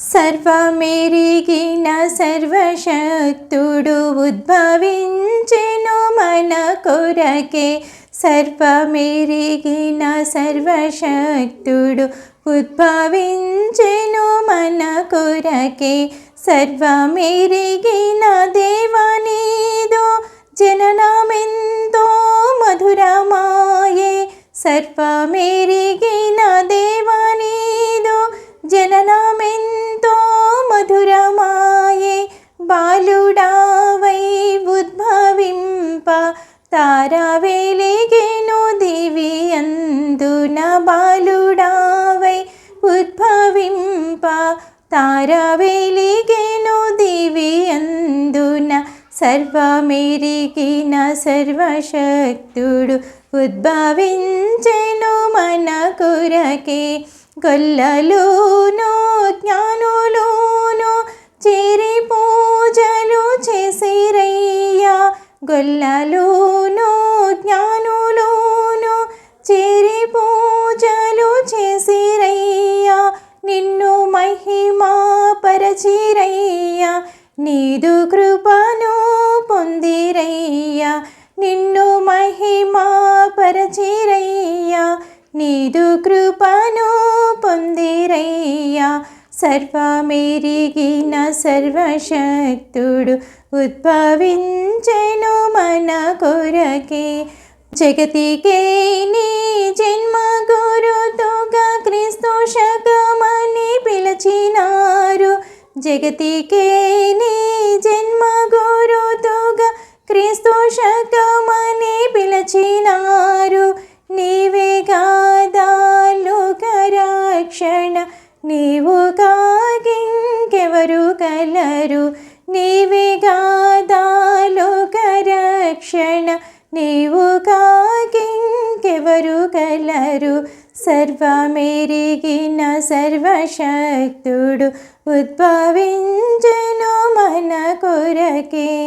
సర్వమెరిగిన సర్వశక్తుడు ఉద్భవించెను మన కొరకే. సర్వమెరిగిన సర్వశక్తుడు ఉద్భవించెను మన కొరకే. సర్వమెరిగిన దేవనీదో జననమెంతో మధురమాయే. సర్వమెరిగిన తారా వెలిగెను దివి అందున బాలుడావై ఉద్భవింప తార వెలిగెను దివి అందున సర్వమెరిగిన సర్వశక్తుడు ఉద్భవించెను మన కొరకే గొల్లలోనో జ్ఞానులోనో గొల్లలోనో జ్ఞానులోనో చేరి పూజలు చేసిరయ్యా. నిన్ను మహిమా పరచిరయ్యా నీదు కృపను పొందిరయ్యా. నిన్ను మహిమా పరచిరయ్యా నీదు కృపను పొందిరయ్యా. సర్వమెరిగిన సర్వశక్తుడు ఉద్భవించెను మన కొరకే. జగతికే నీ జన్మ గురుతుగా క్రీస్తు శకమని పిలిచినారు. జగతికే నీ జన్మ గురుతుగా క్రీస్తు శకమని పిలిచినారు. నీవే గాదాలు రక్షణ నీవు కాగింకెవరు కలరు. నీవే గాదాలు నీవు కాకింకెవరు కలరు? సర్వమెరిగిన సర్వశక్తుడు ఉద్భవించెను మన కొరకే.